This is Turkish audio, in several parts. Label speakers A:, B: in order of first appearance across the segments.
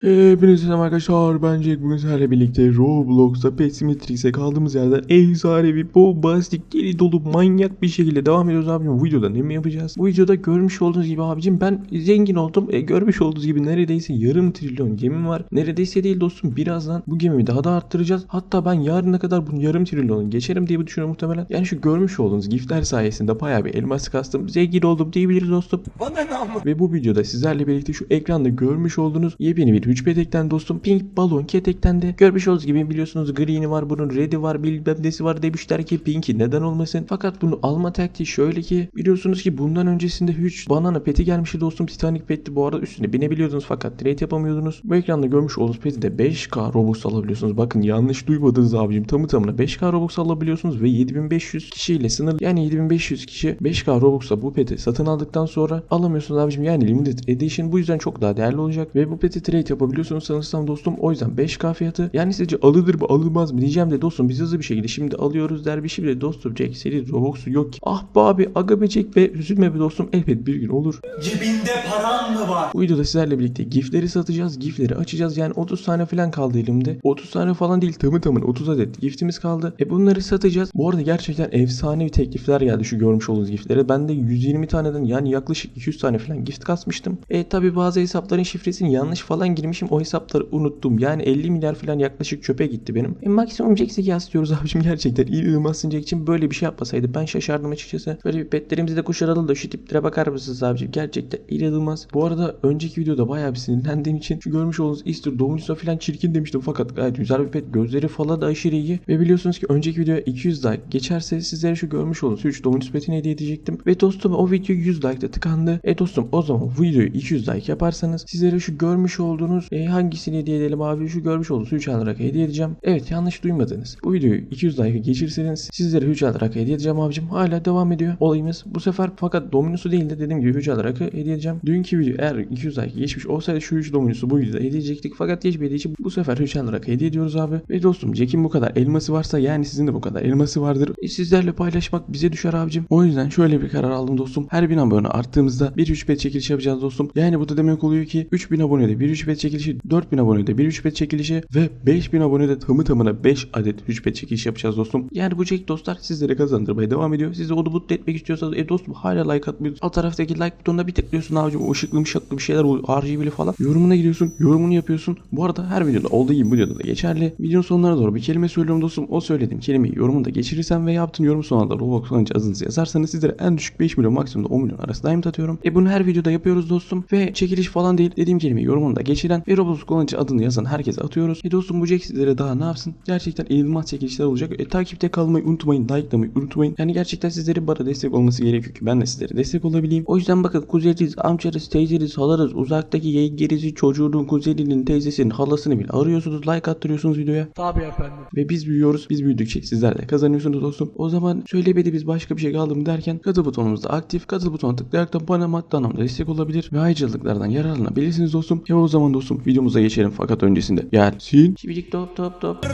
A: Hepinize selam arkadaşlar. Ben Jack. Bugün sizlerle birlikte Roblox'ta Pessimetrix'e kaldığımız yerden efsanevi, bombastik, deli dolu, manyak bir şekilde devam ediyoruz abicim. Bu videoda ne mi yapacağız? Bu videoda görmüş olduğunuz gibi abicim ben zengin oldum. E, görmüş olduğunuz gibi neredeyse yarım trilyon gemim var. Neredeyse değil dostum. Birazdan bu gemimi daha da arttıracağız. Hatta ben yarına kadar bunu yarım trilyonu geçerim diye düşünüyorum muhtemelen. Yani şu görmüş olduğunuz giftler sayesinde bayağı bir elmas kastım. Zengin oldum diyebiliriz dostum.
B: Bana ne ama?
A: Ve bu videoda sizlerle birlikte şu ekranda görmüş olduğunuz yepyeni bir 3 petekten dostum Pink Balon Ketek'ten de görmüş olduğunuz gibi biliyorsunuz Green'i var bunun Red'i var bilmem nesi var demişler ki Pink'i neden olmasın. Fakat bunu alma taktiği şöyle ki biliyorsunuz ki bundan öncesinde 3 banana peti gelmişti dostum Titanic petti bu arada üstüne binebiliyordunuz fakat trade yapamıyordunuz. Bu ekranda görmüş olduğunuz peti de 5k Robux alabiliyorsunuz. Bakın yanlış duymadınız abicim tamı tamına 5k Robux alabiliyorsunuz ve 7500 kişiyle sınır yani 7500 kişi 5k Robux'la bu peti satın aldıktan sonra alamıyorsunuz abicim yani limited edition bu yüzden çok daha değerli olacak ve bu peti trade yapabiliyorsunuz sanırsam dostum o yüzden 5k fiyatı yani sizce alınır mı alınmaz mı diyeceğim de dostum biz hızlı bir şekilde şimdi alıyoruz der bir şey bile dostum Jack seri Robux'u yok ki ah be abi aga be Jack be üzülme be dostum elbet bir gün olur
B: Cebinde paran mı var?
A: bu videoda sizlerle birlikte gifleri satacağız. Gifleri açacağız. Yani 30 tane falan kaldı elimde. 30 tane falan değil tamı tamına 30 adet giftimiz kaldı. E bunları satacağız. Bu arada gerçekten efsane bir teklifler geldi şu görmüş olduğunuz giftlere. Ben de 120 taneden yani yaklaşık 200 tane falan gift kasmıştım. E tabi bazı hesapların şifresini yanlış falan girmişim. O hesapları unuttum. Yani 50 milyar falan yaklaşık çöpe gitti benim. E maksimum Jack istiyoruz abicim gerçekten. İyi ığmazsın Jack için böyle bir şey yapmasaydı. Ben şaşardım açıkçası. Böyle bir petlerimizi de kuşaralım da şu tiplere bakar mısınız abicim? Gerçekten inanılmaz. Bu arada önceki videoda bayağı bir sinirlendiğim için şu görmüş olduğunuz Easter doğumcusu falan çirkin demiştim fakat gayet güzel bir pet. Gözleri falan da aşırı iyi. Ve biliyorsunuz ki önceki videoya 200 like geçerse sizlere şu görmüş olduğunuz 3 doğumcusu petini hediye edecektim. Ve dostum o video 100 like'da tıkandı. E dostum o zaman bu videoyu 200 like yaparsanız sizlere şu görmüş olduğunuz e, hangisini hediye edelim abi şu görmüş olduğunuz 3 alarak hediye edeceğim. Evet yanlış duymadınız. Bu videoyu 200 like geçirseniz sizlere 3 alarak hediye edeceğim abicim. Hala devam ediyor olayımız. Bu sefer fakat Dominus'u değil de dediğim gibi 3 alarak hediye edeceğim. Dünkü video eğer 200 like geçmiş olsaydı şu 3 Dominus'u bu videoda hediye edecektik. Fakat geçmediği için bu sefer 3 alarak hediye ediyoruz abi. Ve dostum Jack'in bu kadar elması varsa yani sizin de bu kadar elması vardır. E, sizlerle paylaşmak bize düşer abicim. O yüzden şöyle bir karar aldım dostum. Her 1000 abone arttığımızda bir 3 pet çekilişi yapacağız dostum. Yani bu da demek oluyor ki 3000 abonede bir 3 pet çekilişi, 4000 abonede bir 3 pet çekilişi ve 5000 abonede tamı tamına 5 adet 3 pet çekilişi yapacağız dostum. Yani bu Jack dostlar sizlere kazandırmaya devam ediyor. Siz de onu mutlu etmek istiyorsanız e dostum hala like atmıyorsunuz. Alt taraftaki like butonuna bir tıklıyorsun abicim. O ışıklı mışıklı bir şeyler oluyor. RGB'li falan. Yorumuna gidiyorsun. Yorumunu yapıyorsun. Bu arada her videoda olduğu gibi bu videoda da geçerli. Videonun sonlarına doğru bir kelime söylüyorum dostum. O söylediğim kelimeyi yorumunda geçirirsen ve yaptığın yorum sonunda Roblox kullanıcı adınızı yazarsanız sizlere en düşük 5 milyon maksimumda 10 milyon arası atıyorum. E bunu her videoda yapıyoruz dostum. Ve çekiliş falan değil. Dediğim kelimeyi yorumunda geçiren ve Roblox kullanıcı adını yazan herkese atıyoruz. E dostum bu Jack sizlere daha ne yapsın? Gerçekten inanılmaz çekilişler olacak. E takipte kalmayı unutmayın. Likelamayı unutmayın. Yani gerçekten sizlerin bana destek olması gerekiyor ki ben de sizlere destek olabileyim. O yüzden bakın kuzeniz, amcanız, teyzeniz, halanız, uzaktaki yengenizi, çocuğunun, kuzeninin, teyzesinin, halasını bile arıyorsunuz. Like attırıyorsunuz videoya.
B: Tabii efendim.
A: Ve biz büyüyoruz. Biz büyüdükçe sizler de kazanıyorsunuz dostum. O zaman söylemedi biz başka bir şey kaldı mı derken katıl butonumuz da aktif. Katıl butonuna tıklayarak da bana maddi anlamda destek olabilir. Ve ayrıcalıklardan yararlanabilirsiniz dostum. Ya o zaman dostum videomuza geçelim fakat öncesinde gelsin. Şibidik top top top.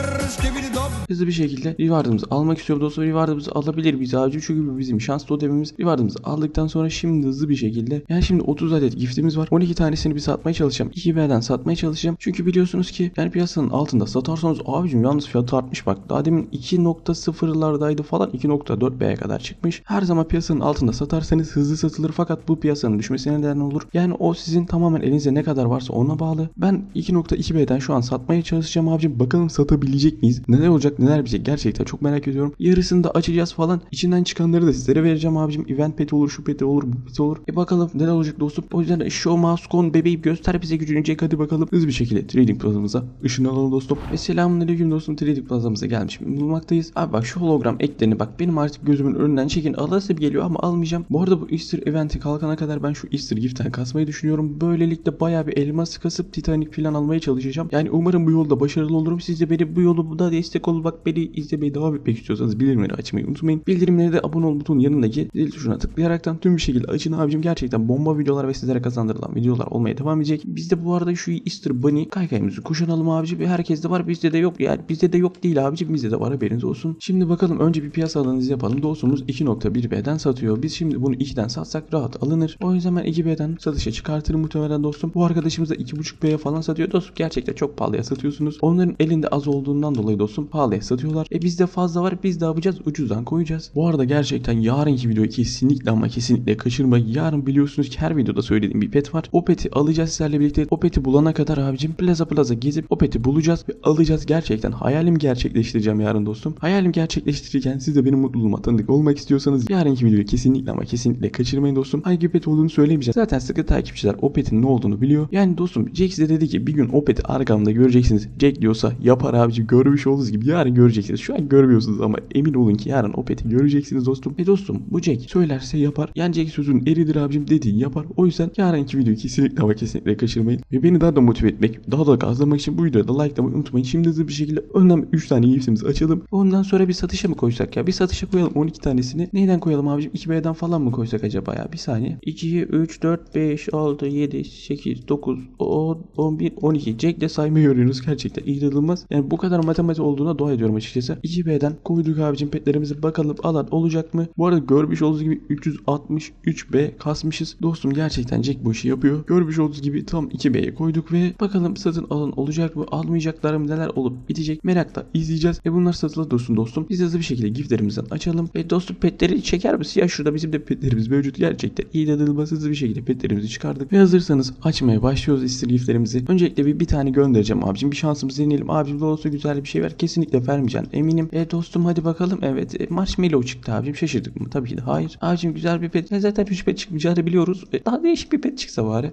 A: Hızlı bir şekilde rewardımızı almak istiyorum dostum. Rewardımızı alabilir biz abicim. Çünkü bizim şans totemimiz. Rewardımızı aldıktan sonra şimdi hızlı bir şekilde yani şimdi 30 adet giftimiz var. 12 tanesini bir satmaya çalışacağım. 2B'den satmaya çalışacağım. Çünkü biliyorsunuz ki yani piyasanın altında satarsanız abicim yalnız fiyatı artmış bak. Daha demin 2.0'lardaydı falan 2.4B'ye kadar çıkmış. Her zaman piyasanın altında satarsanız hızlı satılır fakat bu piyasanın düşmesine neden olur. Yani o sizin tamamen elinizde ne kadar varsa ona bağlı. Ben 2.2B'den şu an satmaya çalışacağım abicim. Bakalım satabilecek miyiz? Neler olacak neler bitecek gerçekten çok merak ediyorum. Yarısını da açacağız falan. İçinden çıkanları da sizlere vereceğim abicim. Event peti olur, şu peti olur, bu peti olur. E bakalım neler olacak dostum. O yüzden show must go on bebeğim göster bize gücünü Jack hadi bakalım. Hızlı bir şekilde trading plazamıza ışını alalım dostum. Ve selamünaleyküm dostum trading plazamıza gelmiş bulunmaktayız. Abi bak şu hologram eklerini bak benim artık gözümün önünden çekin. Alası geliyor ama almayacağım. Bu arada bu Easter eventi kalkana kadar ben şu Easter gift'ten kasmayı düşünüyorum. Böylelikle bayağı bir elmas kasıp Titanic falan almaya çalışacağım. Yani umarım bu yolda başarılı olurum. Siz de beni bu yolda destek ol. Bak beni izlemeye devam etmek istiyorsanız bildirimleri açmayı unutmayın. Bildirimleri de abone ol butonun yanındaki zil tuşuna tıklayaraktan tüm bir şekilde açın abicim. Gerçekten bomba videolar ve sizlere kazandırılan videolar olmaya devam edecek. Biz de bu arada şu Easter Bunny kaykayımızı kuşanalım abicim. Ve herkes de var bizde de yok. Yani bizde de yok değil abicim. Bizde de var haberiniz olsun. Şimdi bakalım önce bir piyasa analizi yapalım. Dostumuz 2.1B'den satıyor. Biz şimdi bunu 2'den satsak rahat alınır. O yüzden ben 2B'den satışa çıkartırım muhtemelen dostum. Bu arkadaşımız da 2.5 2,5 B'ye falan satıyor dostum. Gerçekten çok pahalıya satıyorsunuz. Onların elinde az olduğundan dolayı dostum pahalıya satıyorlar. E bizde fazla var. Biz de yapacağız? Ucuzdan koyacağız. Bu arada gerçekten yarınki videoyu kesinlikle ama kesinlikle kaçırmayın. Yarın biliyorsunuz ki her videoda söylediğim bir pet var. O peti alacağız sizlerle birlikte. O peti bulana kadar abicim plaza plaza gezip o peti bulacağız ve alacağız. Gerçekten hayalimi gerçekleştireceğim yarın dostum. Hayalim gerçekleştirirken siz de benim mutluluğuma tanıdık olmak istiyorsanız yarınki videoyu kesinlikle ama kesinlikle kaçırmayın dostum. Hangi pet olduğunu söylemeyeceğim. Zaten sıkı takipçiler o petin ne olduğunu biliyor. Yani dostum Jack size dedi ki bir gün o peti arkamda göreceksiniz. Jack diyorsa yapar abicim görmüş olduğunuz gibi yarın göreceksiniz. Şu an görmüyorsunuz ama emin olun ki yarın o peti göreceksiniz dostum. Ve dostum bu Jack söylerse yapar. Yani Jack sözün eridir abicim dediğini yapar. O yüzden yarınki videoyu kesinlikle ama kesinlikle kaçırmayın. Ve beni daha da motive etmek, daha da gazlamak için bu videoda da likelamayı unutmayın. Şimdi hızlı bir şekilde önden 3 tane giftimizi açalım. Ondan sonra bir satışa mı koysak ya? Bir satışa koyalım 12 tanesini. Neyden koyalım abicim? 2B'den falan mı koysak acaba ya? Bir saniye. 2, 3, 4, 5, 6, 7, 8, 9, 10, 11, 12. Jack de saymayı öğreniyoruz gerçekten. İnanılmaz. Yani bu kadar matematik olduğuna dua ediyorum açıkçası. 2B'den koyduk abicim petlerimizi bakalım alan olacak mı? Bu arada görmüş olduğunuz gibi 363B kasmışız. Dostum gerçekten Jack bu işi yapıyor. Görmüş olduğunuz gibi tam 2B'ye koyduk ve bakalım satın alın olacak mı? Almayacaklar mı? Neler olup bitecek? Merakla izleyeceğiz. E bunlar satılı dursun dostum. Biz hızlı bir şekilde giftlerimizden açalım. Ve dostum petleri çeker misin? Ya şurada bizim de petlerimiz mevcut. Gerçekten inanılmaz hızlı bir şekilde petlerimizi çıkardık. Ve hazırsanız açmaya başlıyoruz istir giftlerimizi. Öncelikle bir, bir tane göndereceğim abicim. Bir şansımızı deneyelim. Abicim olsa güzel bir şey ver. Kesinlikle vermeyeceksin eminim. E dostum hadi bakalım. Evet e, marshmallow çıktı abicim. Şaşırdık mı? Tabii ki de hayır. Abicim güzel bir pet. E, zaten hiç pet çıkmayacağını biliyoruz. E, daha değişik bir pet çıksa bari.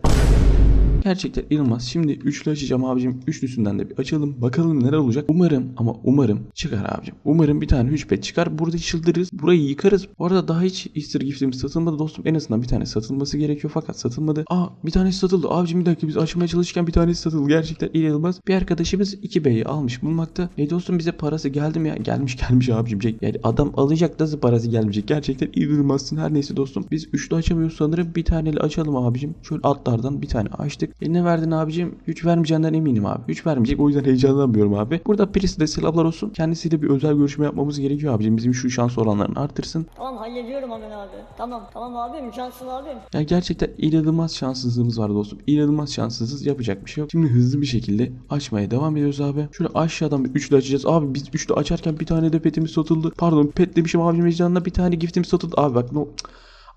A: Gerçekten inanılmaz. Şimdi üçlü açacağım abicim. Üçlüsünden de bir açalım. Bakalım neler olacak. Umarım ama umarım çıkar abicim. Umarım bir tane üç pet çıkar. Burada çıldırırız. Burayı yıkarız. Bu arada daha hiç Easter giftimiz satılmadı dostum. En azından bir tane satılması gerekiyor fakat satılmadı. Aa bir tanesi satıldı. Abicim bir dakika biz açmaya çalışırken bir tanesi satıldı. Gerçekten inanılmaz. Bir arkadaşımız 2B'yi almış bulmakta. E dostum bize parası geldi mi ya? Gelmiş gelmiş abicim. Yani adam alacak nasıl parası gelmeyecek. Gerçekten inanılmazsın. Her neyse dostum. Biz üçlü açamıyoruz sanırım. Bir taneli açalım abicim. Şöyle altlardan bir tane açtık. E ne verdin abicim? Güç vermeyeceğinden eminim abi. Güç vermeyecek o yüzden heyecanlanmıyorum abi. Burada Pris'e de selamlar olsun. Kendisiyle bir özel görüşme yapmamız gerekiyor abicim. Bizim şu şans oranlarını artırsın.
C: Tamam hallediyorum hemen abi. Tamam tamam abim cansın abim.
A: Ya gerçekten inanılmaz şanssızlığımız var dostum. İnanılmaz şanssızız. Yapacak bir şey yok. Şimdi hızlı bir şekilde açmaya devam ediyoruz abi. Şöyle aşağıdan bir üçlü açacağız. Abi biz üçlü açarken bir tane de petimiz satıldı. Pardon pet demişim abicim heyecanla bir tane giftimiz satıldı. Abi bak no...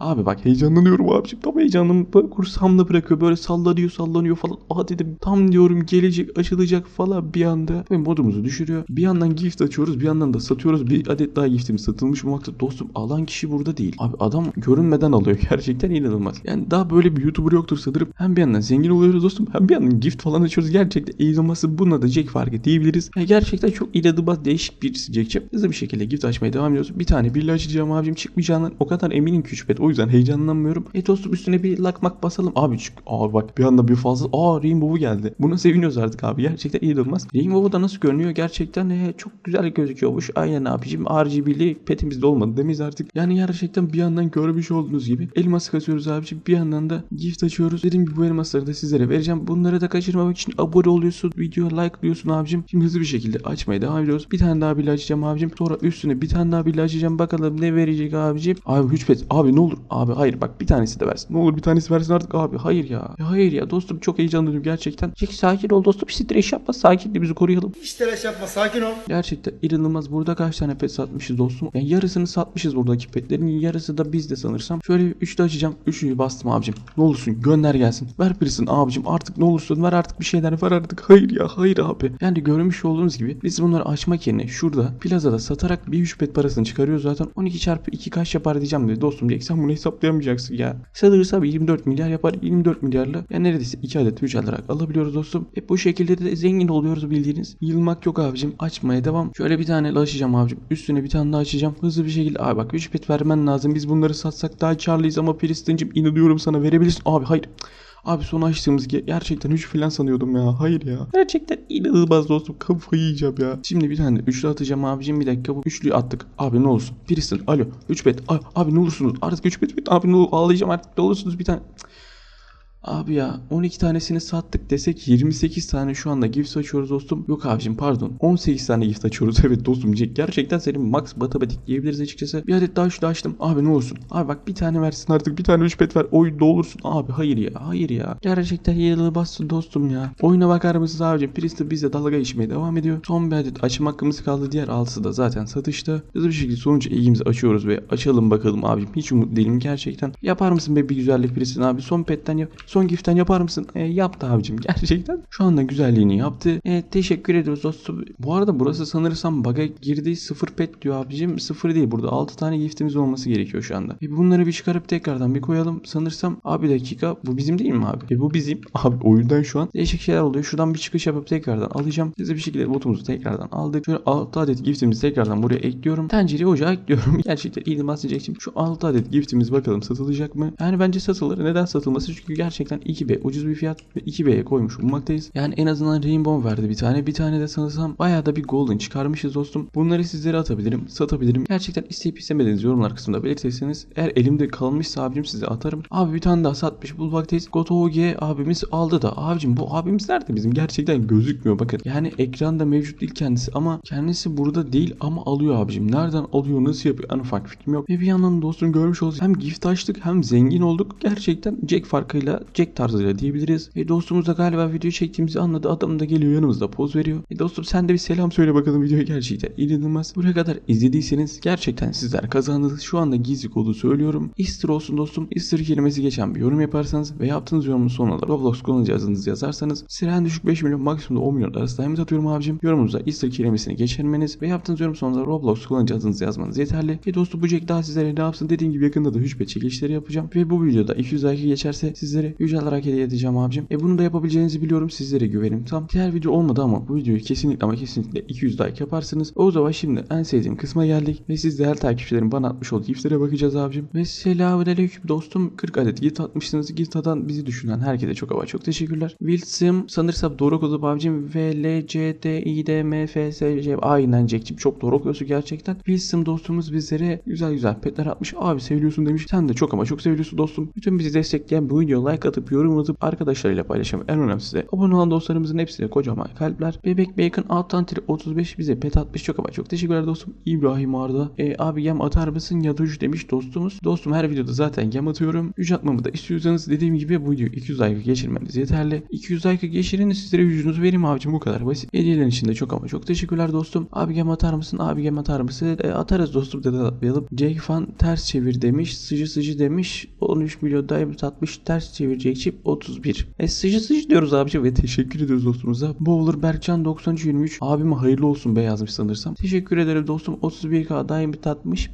A: Abi bak heyecanlanıyorum abicim. Tam heyecanımı böyle kursamda bırakıyor. Böyle sallanıyor sallanıyor falan. Aa dedim tam diyorum gelecek açılacak falan bir anda. Ve modumuzu düşürüyor. Bir yandan gift açıyoruz bir yandan da satıyoruz. Bir adet daha giftimiz satılmış bulmakta. Dostum alan kişi burada değil. Abi adam görünmeden alıyor. Gerçekten inanılmaz. Yani daha böyle bir YouTuber yoktur sanırım. Hem bir yandan zengin oluyoruz dostum. Hem bir yandan gift falan açıyoruz. Gerçekten inanılması bununla da Jack farkı diyebiliriz. Ya gerçekten çok inanılmaz değişik birisi Jack'ciğim. Hızlı bir şekilde gift açmaya devam ediyoruz. Bir tane birli açacağım abicim çıkmayacağından o kadar eminim ki şüphet. O yüzden heyecanlanmıyorum. E dostum üstüne bir lakmak basalım. Abi çık. Abi bak bir anda bir fazla. Aa Rainbow'u geldi. Buna seviniyoruz artık abi. Gerçekten iyi olmaz. Rainbow da nasıl görünüyor? Gerçekten e, çok güzel gözüküyormuş. Aynen abicim. RGB'li petimizde olmadı demeyiz artık. Yani gerçekten bir yandan görmüş olduğunuz gibi elmas kasıyoruz abicim. Bir yandan da gift açıyoruz. Dediğim gibi bu elmasları da sizlere vereceğim. Bunları da kaçırmamak için abone oluyorsun. Videoya like diyorsun abicim. Şimdi hızlı bir şekilde açmaya devam ediyoruz. Bir tane daha bile açacağım abicim. Sonra üstüne bir tane daha bile açacağım. Bakalım ne verecek abicim. Abi 3 pet. Abi ne olur. Abi hayır bak bir tanesi de versin. Ne olur bir tanesi versin artık abi. Hayır ya. ya hayır ya dostum çok heyecanlıyım gerçekten. Jack sakin ol dostum. Stres yapma. Sakinliğimizi koruyalım.
B: Hiç telaş yapma sakin ol.
A: Gerçekten inanılmaz. Burada kaç tane pet satmışız dostum. Yani yarısını satmışız buradaki petlerin. Yarısı da bizde sanırsam. Şöyle bir üçlü açacağım. Üçlüyü bastım abicim. Ne olursun gönder gelsin. Ver birisin abicim. Artık ne olursun ver artık bir şeyler ver artık. Hayır ya hayır abi. Yani görmüş olduğunuz gibi biz bunları açmak yerine şurada plazada satarak bir 3 pet parasını çıkarıyoruz zaten. 12 çarpı 2 kaç yapar diyeceğim dedi. Dostum Jack sen bunu hesaplayamayacaksın ya. Satılırsa bir 24 milyar yapar. 24 milyarla yani neredeyse 2 adet 3 alarak alabiliyoruz dostum. Hep bu şekilde de zengin oluyoruz bildiğiniz. Yılmak yok abicim. Açmaya devam. Şöyle bir tane açacağım abicim. Üstüne bir tane daha açacağım. Hızlı bir şekilde. Abi bak 3 pet vermen lazım. Biz bunları satsak daha karlıyız ama Pristincim inanıyorum sana verebilirsin. Abi hayır. Abi son açtığımız ge- gerçekten 3 falan sanıyordum ya. Hayır ya. Gerçekten inanılmaz dostum. Kafayı yiyeceğim ya. Şimdi bir tane üçlü atacağım abicim. Bir dakika bu üçlüyü attık. Abi ne olursun. Pristin. Alo. 3 bet. Abi ne olursunuz. Artık 3 bet. Abi ne olur ağlayacağım artık. Ne olursunuz bir tane. Abi ya 12 tanesini sattık desek 28 tane şu anda gift açıyoruz dostum. Yok abicim pardon 18 tane gift açıyoruz. Evet dostum gerçekten senin max matematik diyebiliriz açıkçası. Bir adet daha şurada açtım. Abi ne olsun. Abi bak bir tane versin artık bir tane 3 pet ver. Oyunda olursun. Abi hayır ya hayır ya. Gerçekten yılı bastın dostum ya. Oyuna bakar mısınız abicim? Priest bizle dalga geçmeye devam ediyor. Son bir adet açım hakkımız kaldı. Diğer 6'sı da zaten satışta. Hızlı bir şekilde sonuç ilgimizi açıyoruz ve açalım bakalım abicim. Hiç umut değilim gerçekten. Yapar mısın be bir güzellik Priest'in abi? Son petten yap. Son giftten yapar mısın? E, yaptı abicim gerçekten. Şu anda güzelliğini yaptı. E, teşekkür ediyoruz dostum. Bu arada burası sanırsam bug'a girdi. 0 pet diyor abicim. 0 değil. Burada 6 tane giftimiz olması gerekiyor şu anda. E, bunları bir çıkarıp tekrardan bir koyalım. Sanırsam abi dakika bu bizim değil mi abi? E, bu bizim. Abi oyundan şu an değişik şeyler oluyor. Şuradan bir çıkış yapıp tekrardan alacağım. Size bir şekilde botumuzu tekrardan aldık. Şöyle 6 adet giftimizi tekrardan buraya ekliyorum. Tencereyi ocağa ekliyorum. Gerçekten iyi bahsedecektim. Şu 6 adet giftimiz bakalım satılacak mı? Yani bence satılır. Neden satılması? Çünkü gerçekten 2B ucuz bir fiyat ve 2B'ye koymuş bulunmaktayız. Yani en azından Rainbow verdi bir tane. Bir tane de sanırsam bayağı da bir Golden çıkarmışız dostum. Bunları sizlere atabilirim, satabilirim. Gerçekten isteyip istemediğiniz yorumlar kısmında belirtirseniz eğer elimde kalmışsa abicim size atarım. Abi bir tane daha satmış bulmaktayız. Gotoge abimiz aldı da. Abicim bu abimiz nerede bizim? Gerçekten gözükmüyor bakın. Yani ekranda mevcut değil kendisi ama kendisi burada değil ama alıyor abicim. Nereden alıyor, nasıl yapıyor? En ufak fikrim yok. Ve bir yandan dostum görmüş olsun. Hem gift açtık hem zengin olduk. Gerçekten Jack farkıyla, Jack tarzıyla diyebiliriz. Ve dostumuz da galiba videoyu çektiğimizi anladı. Adam da geliyor yanımızda poz veriyor. E dostum sen de bir selam söyle bakalım videoya gerçekten inanılmaz. Buraya kadar izlediyseniz gerçekten sizler kazandınız. Şu anda gizli kodu söylüyorum. Easter olsun dostum. Easter kelimesi geçen bir yorum yaparsanız ve yaptığınız yorumun sonuna Roblox kullanıcı yazarsanız size en düşük 5 milyon maksimumda 10 milyon arası diamond atıyorum abicim. Yorumunuza Easter kelimesini geçirmeniz ve yaptığınız yorum sonunda Roblox kullanıcı adınızı yazmanız yeterli. Ve dostum bu Jack daha sizlere ne yapsın dediğim gibi yakında da hücbe çekilişleri yapacağım. Ve bu videoda 200 like geçerse sizlere yüce olarak hediye edeceğim abicim. E bunu da yapabileceğinizi biliyorum. Sizlere güvenim tam. Diğer video olmadı ama bu videoyu kesinlikle ama kesinlikle 200 like yaparsınız. O zaman şimdi en sevdiğim kısma geldik. Ve siz değerli takipçilerim bana atmış olduğu giftlere bakacağız abicim. Ve selamünaleyküm dostum. 40 adet gift atmışsınız. Gift atan bizi düşünen herkese çok ama çok teşekkürler. Wilson sanırsam doğru okudu abicim. V, L, C, D, I, D, M, F, S, C. Aynen Jack'cim çok doğru okuyorsun gerçekten. Wilson dostumuz bizlere güzel güzel petler atmış. Abi seviyorsun demiş. Sen de çok ama çok seviyorsun dostum. Bütün bizi destekleyen bu videoya like atıp yorum atıp arkadaşlarıyla paylaşan en önemlisi de abone olan dostlarımızın hepsine kocaman kalpler. Bebek Bacon alttan tiri 35 bize pet atmış çok ama çok teşekkürler dostum. İbrahim Arda. E, abi yem atar mısın ya üç demiş dostumuz. Dostum her videoda zaten yem atıyorum. Üç atmamı da istiyorsanız dediğim gibi bu videoyu 200 like geçirmeniz yeterli. 200 like geçirin sizlere yüzünüzü vereyim abicim bu kadar basit. Hediyelerin için de çok ama çok teşekkürler dostum. Abi gem atar mısın? Abi gem atar mısın? E, atarız dostum dedi atmayalım. Jake Fan ters çevir demiş. Sıcı sıcı demiş. 13 milyon diamond atmış. Ters çevirecek çip 31. E sıcı sıcı diyoruz abicim ve teşekkür ediyoruz dostumuza. Bowler Berkcan 9323 abime hayırlı olsun be yazmış sanırsam. Teşekkür ederim dostum 31k diamond atmış.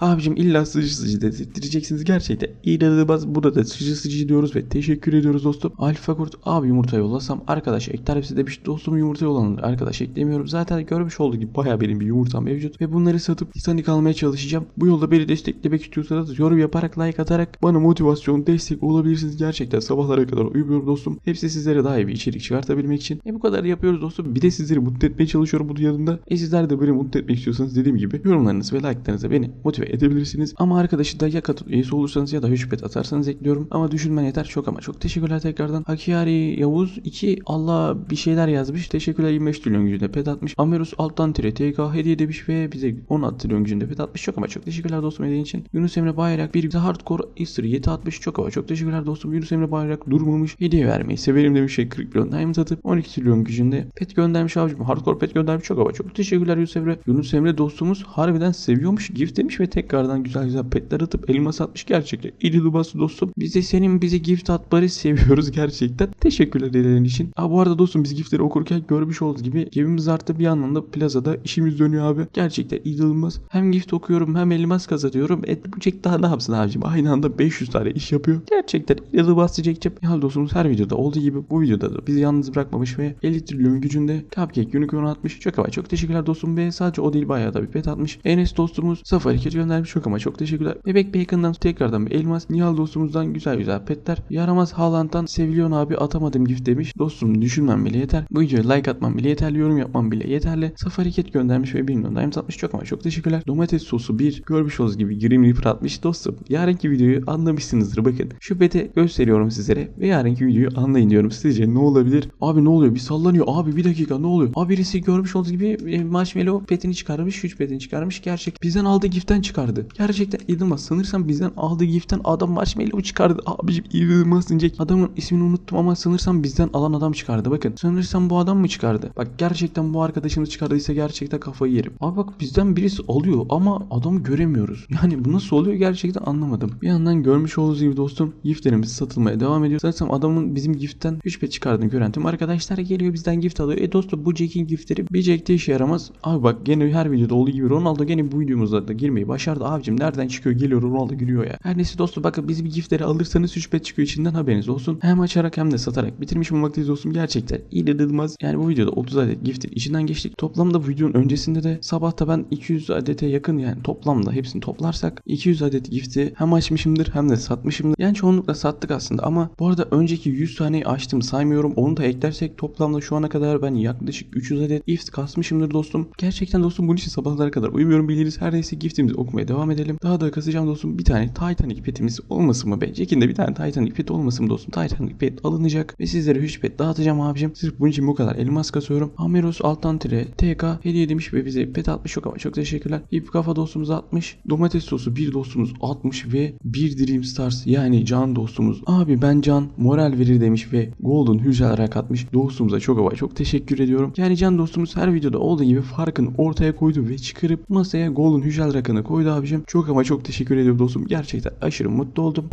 A: Abicim illa sıcı sıcı dedirteceksiniz gerçekten. İnanılmaz burada da sıcı sıcı diyoruz ve teşekkür ediyoruz dostum. Alfa kurt abi yumurta yollasam arkadaş ekler hepsi demiş dostum yumurta yollanır. Arkadaş eklemiyorum. Zaten görmüş olduğu gibi baya benim bir yumurtam mevcut. Ve bunları satıp Titanic almaya çalışacağım. Bu yolda beni desteklemek istiyorsanız yorum yaparak like atarak bana motivasyon destek olabilirsiniz. Gerçekten sabahlara kadar uyumuyorum dostum. Hepsi sizlere daha iyi bir içerik çıkartabilmek için. E bu kadar yapıyoruz dostum. Bir de sizleri mutlu etmeye çalışıyorum bunun yanında. E sizler de beni mutlu etmek istiyorsanız dediğim gibi yorumlarınız ve like'larınızla beni motive edebilirsiniz. Ama arkadaşı da ya katıl üyesi olursanız ya da hücbet atarsanız ekliyorum. Ama düşünmen yeter çok ama çok teşekkürler tekrardan. Hakiyari Yavuz 2 Allah bir şeyler yazmış. Teşekkürler 25 trilyon gücünde pet atmış. Amerus alttan tire TK hediye demiş ve bize 16 trilyon gücünde pet atmış. Çok ama çok teşekkürler dostum hediyen için. Yunus Emre Bayrak bir hardcore Easter 7 atmış. Çok ama çok teşekkürler dostum. Yunus Emre Bayrak durmamış. Hediye vermeyi severim demiş. Şey 40 milyon diamond atıp 12 trilyon gücünde pet göndermiş abicim. Hardcore pet göndermiş çok ama çok teşekkürler Yunus Emre. Yunus Emre dostumuz harbiden seviyormuş. Gift demiş ve tekrardan güzel güzel petler atıp elmas atmış gerçekten. İli dubası dostum. Biz de senin bize gift atları seviyoruz gerçekten. Teşekkürler hediyelerin için. Aa, bu arada dostum biz giftleri okurken görmüş olduğunuz gibi gemimiz arttı bir yandan da plazada işimiz dönüyor abi. Gerçekten inanılmaz. Hem gift okuyorum hem elmas kazanıyorum. Et bu Jack daha ne yapsın abicim? Aynı anda 500 tane iş yapıyor. Gerçekten inanılmaz Jack'cim. Ya dostumuz her videoda olduğu gibi bu videoda da bizi yalnız bırakmamış ve 50 trilyon gücünde Cupcake Unicorn atmış. Çok ama çok teşekkürler dostum ve sadece o değil bayağı da bir pet atmış. Enes dostumuz Safari Kit göndermiş. çok ama çok teşekkürler. Bebek Bacon'dan tekrardan bir elmas. Nihal dostumuzdan güzel güzel petler. Yaramaz Haaland'dan Sevilion abi atamadım gift demiş. Dostum düşünmem bile yeter. Bu videoya like atmam bile yeterli. Yorum yapmam bile yeterli. Safari Cat göndermiş ve 1 milyon diamond atmış çok ama çok teşekkürler. Domates sosu 1. Görmüş olduğunuz gibi Grim Reaper atmış. Dostum yarınki videoyu anlamışsınızdır bakın. Şu peti gösteriyorum sizlere ve yarınki videoyu anlayın diyorum. Sizce ne olabilir? Abi ne oluyor? Bir sallanıyor. Abi bir dakika ne oluyor? Abi birisi görmüş olduğunuz gibi e, Marshmallow petini çıkarmış. 3 petini çıkarmış. Gerçek. Bizden aldığı giften çıkardı. Gerçekten inanılmaz. Sanırsam bizden aldığı giften adam Marshmallow çıkardı. Abicim inanılmaz diyecek. Adamın ismini unuttum ama sanırsam bizden alan adam çıkardı. Bakın. Sanırsam bu adam mı çıkardı? Bak gerçekten bu arkadaşımız çıkardıysa gerçekten kafayı yerim. Abi bak bizden birisi alıyor ama adamı göremiyoruz. Yani bu nasıl oluyor gerçekten anlamadım. Bir yandan görmüş olduğunuz gibi dostum giftlerimiz satılmaya devam ediyor. Sanırsam adamın bizim giftten 3 pet çıkardığını gören tüm arkadaşlar geliyor bizden gift alıyor. E dostum bu Jack'in giftleri bir Jack'te işe yaramaz. Abi bak gene her videoda olduğu gibi Ronaldo gene bu videomuzda da girmeyi başardı. Abicim nereden çıkıyor geliyor Ronaldo gülüyor ya. Her neyse dostum bakın bizim giftleri alırsanız 3 pet çıkıyor içinden haberiniz olsun. Hem açarak hem de satarak bitirmiş bulmaktayız dostum gerçekten inanılmaz. Yani bu videoda 30 adet giftin içinden geçtik. Toplamda bu videonun öncesinde de sabahta ben 200 adete yakın yani toplamda hepsini toplarsak 200 adet gifti hem açmışımdır hem de satmışımdır. Yani çoğunlukla sattık aslında ama bu arada önceki 100 taneyi açtım saymıyorum. Onu da eklersek toplamda şu ana kadar ben yaklaşık 300 adet gift kasmışımdır dostum. Gerçekten dostum bunun için sabahlara kadar uyumuyorum biliriz. Her neyse giftimizi okumaya devam edelim. Daha da kasacağım dostum. Bir tane Titanic petimiz olmasın mı be? Jack'in de bir tane Titanic pet olmasın mı dostum? Titanic pet alınacak ve sizlere 3 pet dağıtacağım abicim. Sırf bunun için bu kadar elmas kasıyorum. Ameros alttan tire TK hediye demiş ve bize pet atmış yok ama çok teşekkürler. İp kafa dostumuz 60. Domates sosu bir dostumuz 60 ve bir Dream Stars yani can dostumuz. Abi ben can moral verir demiş ve Golden hücreler atmış. Dostumuza çok ama çok teşekkür ediyorum. Yani can dostumuz her videoda olduğu gibi farkını ortaya koydu ve çıkarıp masaya Golden hücrel rakanı koydu abicim. Çok ama çok teşekkür ediyorum dostum. Gerçekten aşırı mutlu oldum.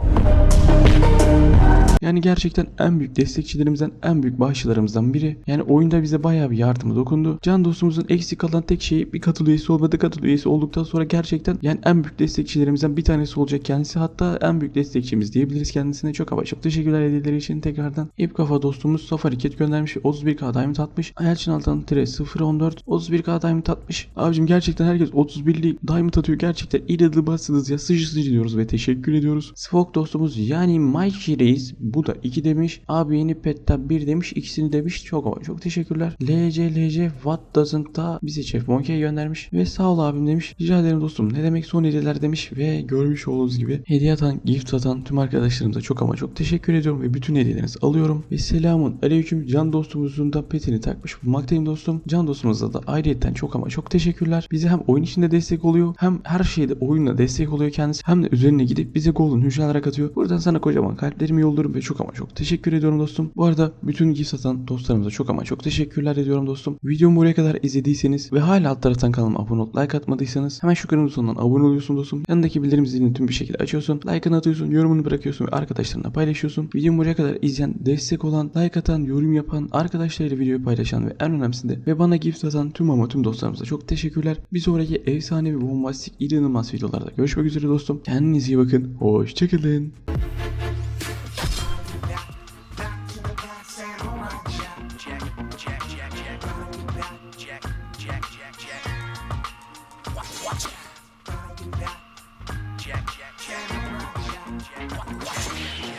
A: Yani gerçekten en büyük destekçilerimizden, en büyük bağışçılarımızdan biri. Yani oyunda bize bayağı bir yardımı dokundu. Can dostumuzun eksik kalan tek şeyi bir katıl üyesi olmadı. Katıl üyesi olduktan sonra gerçekten yani en büyük destekçilerimizden bir tanesi olacak kendisi. Hatta en büyük destekçimiz diyebiliriz kendisine. Çok çok teşekkürler hediyeleri için tekrardan. İp kafa dostumuz Safari Cat göndermiş. 31k diamond atmış. Ayelçin Altan tire 014 31k diamond atmış. Abicim gerçekten herkes 31'lik diamond atıyor. Gerçekten inanılmazsınız ya. Sıcı sıcı diyoruz ve teşekkür ediyoruz. Sfok dostumuz yani Mike Reis bu da 2 demiş. Abi yeni petta 1 demiş. ikisini demiş. Çok ama çok teşekkürler. LC LC What doesn't da bize Chef Monkey'e göndermiş. Ve sağ ol abim demiş. Rica ederim dostum. Ne demek son hediyeler demiş. Ve görmüş olduğunuz gibi hediye atan, gift atan tüm arkadaşlarımıza çok ama çok teşekkür ediyorum. Ve bütün hediyelerinizi alıyorum. Ve selamun aleyküm can dostumuzun da petini takmış bulmaktayım dostum. Can dostumuza da ayrıyetten çok ama çok teşekkürler. Bize hem oyun içinde destek oluyor. Hem her şeyde oyunla destek oluyor kendisi. Hem de üzerine gidip bize golden hücreler atıyor. Buradan sana kocaman kalplerimi yolluyorum ve çok ama çok teşekkür ediyorum dostum. Bu arada bütün gift satan dostlarımıza çok ama çok teşekkürler ediyorum dostum. Videomu buraya kadar izlediyseniz ve hala alt taraftan kanalıma abone olup like atmadıysanız hemen şu kırmızı butonundan abone oluyorsun dostum. Yanındaki bildirim zilini tüm bir şekilde açıyorsun. Like'ını atıyorsun, yorumunu bırakıyorsun ve arkadaşlarına paylaşıyorsun. Videomu buraya kadar izleyen, destek olan, like atan, yorum yapan, arkadaşlarıyla videoyu paylaşan ve en önemlisi de ve bana gift atan tüm ama tüm dostlarımıza çok teşekkürler. Bir sonraki efsane ve bombastik inanılmaz videolarda görüşmek üzere dostum. Kendinize iyi bakın. Hoşçakalın.